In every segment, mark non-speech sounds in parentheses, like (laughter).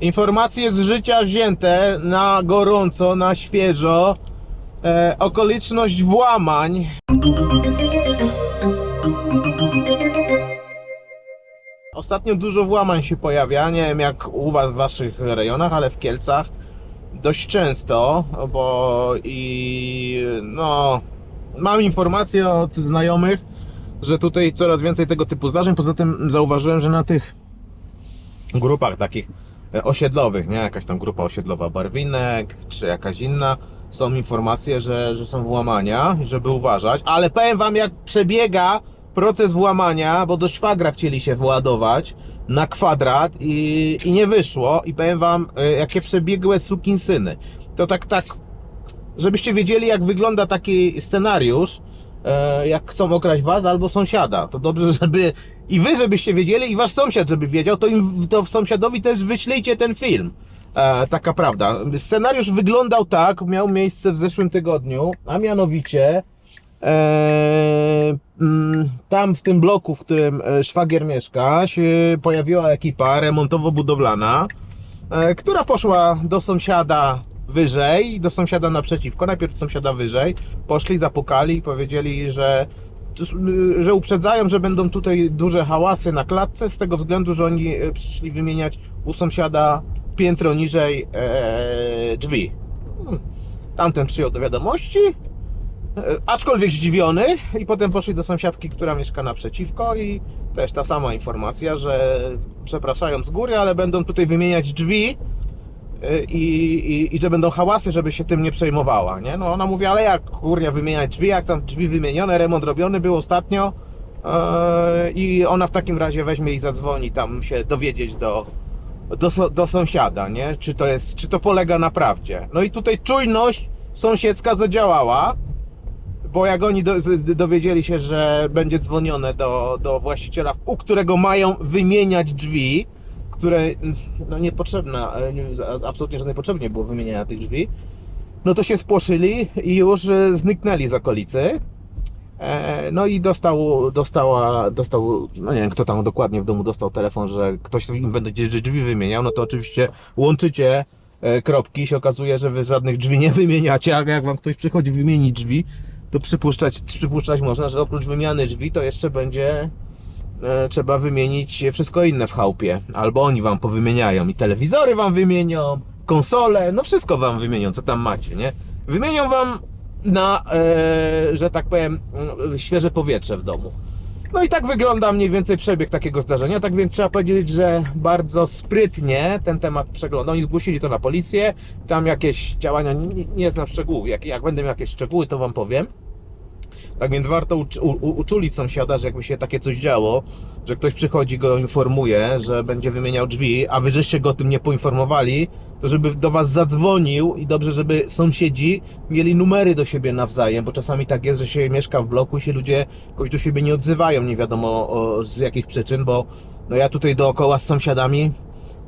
Informacje z życia wzięte na gorąco, na świeżo. E, okoliczność włamań. Ostatnio dużo włamań się pojawia. Nie wiem jak u Was w Waszych rejonach, ale w Kielcach dość często, bo i no mam informacje od znajomych, że tutaj coraz więcej tego typu zdarzeń. Poza tym zauważyłem, że na tych grupach takich osiedlowych, nie? Jakaś tam grupa osiedlowa Barwinek, czy jakaś inna, są informacje, że, że są włamania, żeby uważać, ale powiem wam jak przebiega proces włamania, bo do szwagra chcieli się władować na kwadrat i, i nie wyszło i powiem wam e, jakie przebiegłe sukinsyny. To tak, tak, żebyście wiedzieli jak wygląda taki scenariusz, e, jak chcą okraść was albo sąsiada. To dobrze, (laughs) żeby i wy żebyście wiedzieli i wasz sąsiad żeby wiedział, to im to sąsiadowi też wyślijcie ten film. E, taka prawda. Scenariusz wyglądał tak, miał miejsce w zeszłym tygodniu, a mianowicie e, mm, tam w tym bloku, w którym e, szwagier mieszka, się pojawiła ekipa remontowo-budowlana, e, która poszła do sąsiada wyżej, do sąsiada naprzeciwko, najpierw sąsiada wyżej, poszli, zapukali i powiedzieli, że że uprzedzają, że będą tutaj duże hałasy na klatce z tego względu, że oni e, przyszli wymieniać u sąsiada piętro niżej e, drzwi. Hmm. Tamten przyjął do wiadomości, e, aczkolwiek zdziwiony i potem poszli do sąsiadki, która mieszka naprzeciwko i też ta sama informacja, że przepraszają z góry, ale będą tutaj wymieniać drzwi i, i, i że będą hałasy, żeby się tym nie przejmowała, nie? No ona mówi, ale jak kurnia wymieniać drzwi, jak tam drzwi wymienione, remont robiony był ostatnio e, i ona w takim razie weźmie i zadzwoni tam się dowiedzieć do, do, do sąsiada, nie? Czy to jest, czy to polega na prawdzie. No i tutaj czujność sąsiedzka zadziałała, bo jak oni do, dowiedzieli się, że będzie dzwonione do, do właściciela, u którego mają wymieniać drzwi, które no niepotrzebne, e, nie- absolutnie żadnej potrzeby nie było wymieniania tych drzwi, no to się spłoszyli i już e, zniknęli z okolicy. E, No i dostał, dostała, dostał, no nie wiem kto tam dokładnie w domu dostał telefon, że ktoś będzie drzwi wymieniał, no to oczywiście łączycie kropki się okazuje, że wy żadnych drzwi nie wymieniacie, a jak wam ktoś przychodzi wymienić drzwi, to przypuszczać, przypuszczać można, że oprócz wymiany drzwi to jeszcze będzie trzeba wymienić wszystko inne w chałupie. Albo oni wam powymieniają i telewizory wam wymienią, konsole, no wszystko wam wymienią, co tam macie, nie? Wymienią wam na, e, że tak powiem, mm, świeże powietrze w domu. No i tak wygląda mniej więcej przebieg takiego zdarzenia. Tak więc trzeba powiedzieć, że bardzo sprytnie ten temat przegląda. Oni zgłosili to na policję. Tam jakieś działania, nie, nie znam szczegółów. Jak, jak będę miał jakieś szczegóły, to wam powiem. Tak więc warto uczulić sąsiada, że jakby się takie coś działo, że ktoś przychodzi, go informuje, że będzie wymieniał drzwi, a wy żeście go o tym nie poinformowali, to żeby do was zadzwonił i dobrze, żeby sąsiedzi mieli numery do siebie nawzajem, bo czasami tak jest, że się mieszka w bloku i się ludzie jakoś do siebie nie odzywają, nie wiadomo z jakich przyczyn, bo no ja tutaj dookoła z sąsiadami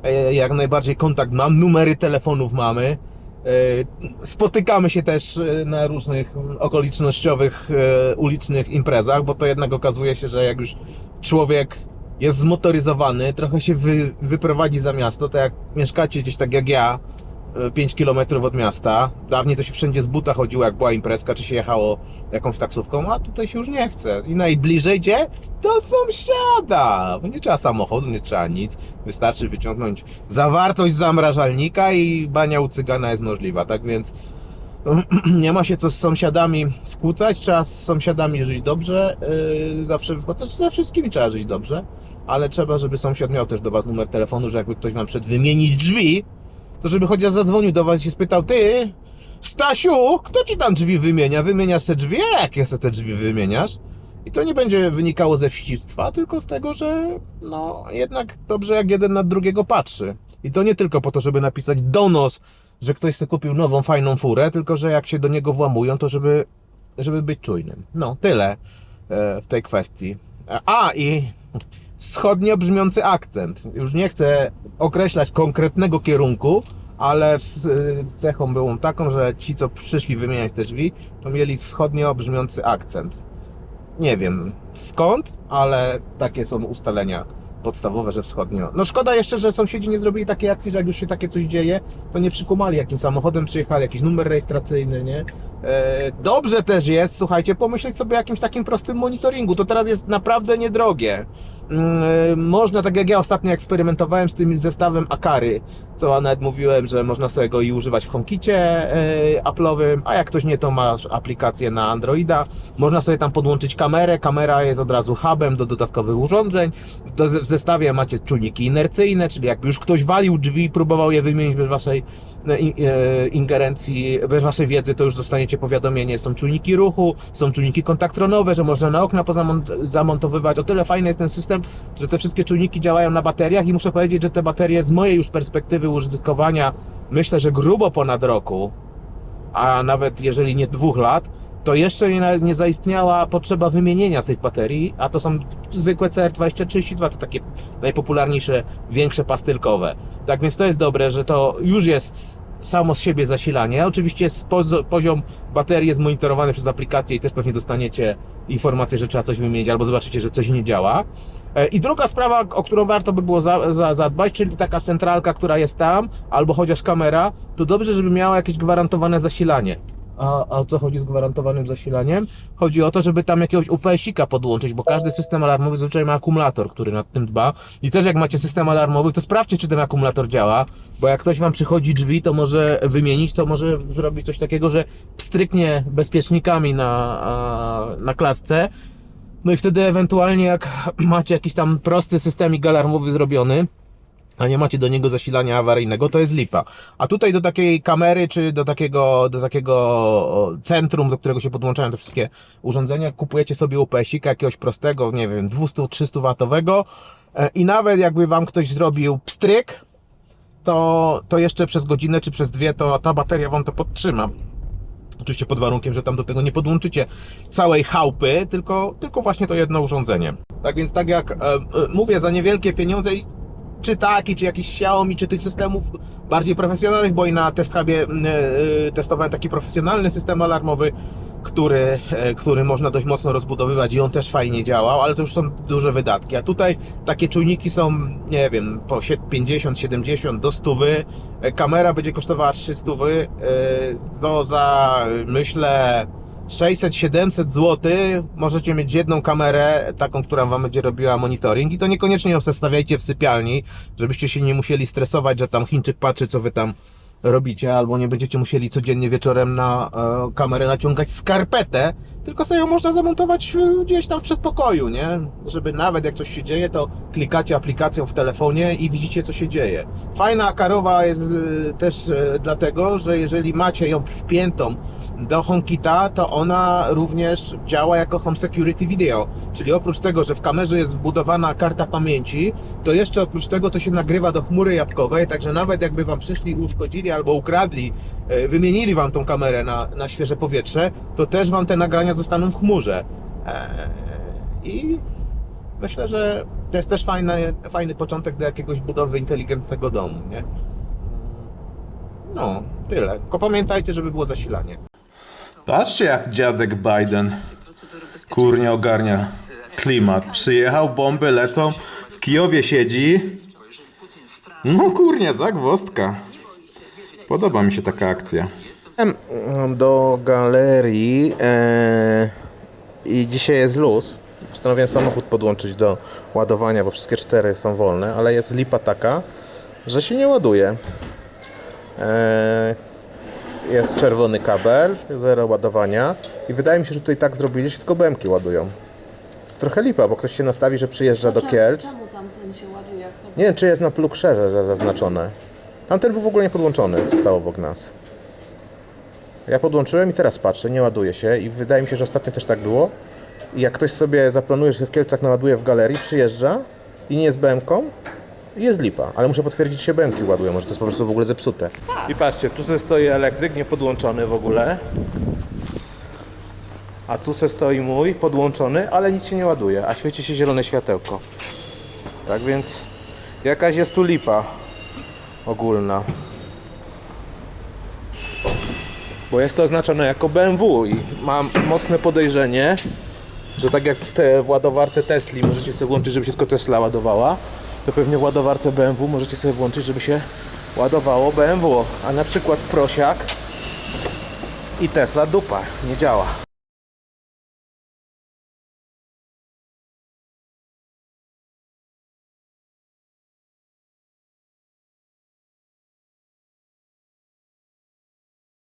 e, jak najbardziej kontakt mam, numery telefonów mamy. E, Spotykamy się też e, na różnych okolicznościowych, e, ulicznych imprezach, bo to jednak okazuje się, że jak już człowiek jest zmotoryzowany, trochę się wy, wyprowadzi za miasto, to jak mieszkacie gdzieś tak jak ja, 5 km od miasta, dawniej to się wszędzie z buta chodziło, jak była imprezka, czy się jechało jakąś taksówką, a tutaj się już nie chce. I najbliżej gdzie? Do sąsiada! Bo nie trzeba samochodu, nie trzeba nic. Wystarczy wyciągnąć zawartość zamrażalnika i bania u cygana jest możliwa. Tak więc (clears throat) nie ma się co z sąsiadami skłócać, trzeba z sąsiadami żyć dobrze, yy, zawsze wychodzę, ze wszystkimi trzeba żyć dobrze, ale trzeba, żeby sąsiad miał też do Was numer telefonu, że jakby ktoś Wam przed wymienić drzwi, to żeby chociaż zadzwonił do Was i się spytał, Ty, Stasiu, kto Ci tam drzwi wymienia? Wymieniasz te drzwi? Jakie se te drzwi wymieniasz? I to nie będzie wynikało ze wścibstwa, tylko z tego, że no jednak dobrze jak jeden na drugiego patrzy. I to nie tylko po to, żeby napisać donos, że ktoś sobie kupił nową, fajną furę, tylko że jak się do niego włamują, to żeby, żeby być czujnym. No, tyle e, w tej kwestii. A i wschodnio brzmiący akcent. Już nie chcę określać konkretnego kierunku, ale cechą byłą taką, że ci, co przyszli wymieniać te drzwi, to mieli wschodnio brzmiący akcent. Nie wiem skąd, ale takie są ustalenia podstawowe, że wschodnio. No szkoda jeszcze, że sąsiedzi nie zrobili takiej akcji, że jak już się takie coś dzieje, to nie przykumali jakim samochodem przyjechali, jakiś numer rejestracyjny, nie? E, dobrze też jest, słuchajcie, pomyśleć sobie o jakimś takim prostym monitoringu. To teraz jest naprawdę niedrogie. Mm, e, Można, tak jak ja ostatnio eksperymentowałem z tym zestawem Akary, co nawet mówiłem, że można sobie go i używać w HomeKicie e, Apple'owym, a jak ktoś nie, to masz aplikację na Androida. Można sobie tam podłączyć kamerę, kamera jest od razu hubem do dodatkowych urządzeń. W zestawie macie czujniki inercyjne, czyli jakby już ktoś walił drzwi i próbował je wymienić bez waszej e, ingerencji, bez waszej wiedzy, to już dostaniecie powiadomienie. Są czujniki ruchu, są czujniki kontaktronowe, że można na okna pozamont- zamontowywać. O tyle fajny jest ten system, że te wszystkie czujniki działają na bateriach i muszę powiedzieć, że te baterie z mojej już perspektywy użytkowania myślę, że grubo ponad roku, a nawet jeżeli nie dwóch lat, to jeszcze nie, nie zaistniała potrzeba wymienienia tych baterii, a to są zwykłe CR2032, to takie najpopularniejsze, większe pastylkowe. Tak więc to jest dobre, że to już jest samo z siebie zasilanie. Oczywiście poziom baterii jest monitorowany przez aplikację i też pewnie dostaniecie informację, że trzeba coś wymienić, albo zobaczycie, że coś nie działa. E, I druga sprawa, o którą warto by było za, za, zadbać, czyli taka centralka, która jest tam, albo chociaż kamera, to dobrze, żeby miała jakieś gwarantowane zasilanie. A, o co chodzi z gwarantowanym zasilaniem? Chodzi o to, żeby tam jakiegoś UPS-ika podłączyć, bo każdy system alarmowy zazwyczaj ma akumulator, który nad tym dba. I też jak macie system alarmowy, to sprawdźcie, czy ten akumulator działa, bo jak ktoś wam przychodzi drzwi, to może wymienić, to może zrobić coś takiego, że pstryknie bezpiecznikami na, na klatce. No i wtedy ewentualnie jak (clears throat) macie jakiś tam prosty systemik alarmowy zrobiony, a nie macie do niego zasilania awaryjnego, to jest lipa. A tutaj do takiej kamery, czy do takiego, do takiego centrum, do którego się podłączają te wszystkie urządzenia, kupujecie sobie UPS-ika jakiegoś prostego, nie wiem, 200-300 watowego e, i nawet jakby wam ktoś zrobił pstryk, to, to jeszcze przez godzinę czy przez dwie to ta bateria wam to podtrzyma. Oczywiście pod warunkiem, że tam do tego nie podłączycie całej chałupy, tylko, tylko właśnie to jedno urządzenie. Tak więc tak jak e, e, mówię, za niewielkie pieniądze czy taki, czy jakiś Xiaomi, czy tych systemów bardziej profesjonalnych, bo i na testhubie e, e, testowałem taki profesjonalny system alarmowy, który, e, który można dość mocno rozbudowywać i on też fajnie działał, ale to już są duże wydatki. A tutaj takie czujniki są, nie wiem, po sie- 50, 70 do 100. E, Kamera będzie kosztowała 300. e, To za, myślę, 600-700 zł możecie mieć jedną kamerę, taką, która Wam będzie robiła monitoring i to niekoniecznie ją zestawiajcie w sypialni, żebyście się nie musieli stresować, że tam Chińczyk patrzy, co Wy tam robicie, albo nie będziecie musieli codziennie wieczorem na e, kamerę naciągać skarpetę, tylko sobie ją można zamontować e, gdzieś tam w przedpokoju, nie? Żeby nawet jak coś się dzieje, to klikacie aplikacją w telefonie i widzicie, co się dzieje. Fajna karowa jest e, też e, dlatego, że jeżeli macie ją wpiętą do HomeKita, to ona również działa jako Home Security Video. Czyli oprócz tego, że w kamerze jest wbudowana karta pamięci, to jeszcze oprócz tego to się nagrywa do chmury jabłkowej, także nawet jakby Wam przyszli, uszkodzili albo ukradli, e, wymienili Wam tą kamerę na, na świeże powietrze, to też Wam te nagrania zostaną w chmurze. E, I myślę, że to jest też fajny, fajny początek do jakiegoś budowy inteligentnego domu, nie? No, tyle. Tylko pamiętajcie, żeby było zasilanie. Patrzcie jak dziadek Biden kurnie ogarnia klimat. Przyjechał, bomby lecą, w Kijowie siedzi. No kurnie, zagwostka. Podoba mi się taka akcja. Do galerii e, i dzisiaj jest luz. Postanowiłem samochód podłączyć do ładowania, bo wszystkie cztery są wolne, ale jest lipa taka, że się nie ładuje. E, jest czerwony kabel, zero ładowania i wydaje mi się, że tutaj tak zrobili, że tylko BMki ładują. Trochę lipa, bo ktoś się nastawi, że przyjeżdża do Czemu- Kielc. Czemu tamten się ładuje jak to Nie wiem, czy jest na plugszerze za- zaznaczone. Tamten był w ogóle nie podłączony, co stał obok nas. Ja podłączyłem i teraz patrzę, nie ładuje się i wydaje mi się, że ostatnio też tak było. I jak ktoś sobie zaplanuje, że się w Kielcach naładuje w galerii, przyjeżdża i nie jest BM-ką, jest lipa, ale muszę potwierdzić, się BM-ki ładują, może to jest po prostu w ogóle zepsute. I patrzcie, tu se stoi elektryk, nie podłączony w ogóle. A tu se stoi mój, podłączony, ale nic się nie ładuje, a świeci się zielone światełko. Tak więc jakaś jest tu lipa ogólna. Bo jest to oznaczone jako BMW i mam mocne podejrzenie, że tak jak w, te, w ładowarce Tesli możecie sobie włączyć, żeby się tylko Tesla ładowała, to pewnie w ładowarce BMW możecie sobie włączyć, żeby się ładowało BMW. A na przykład prosiak i Tesla dupa nie działa.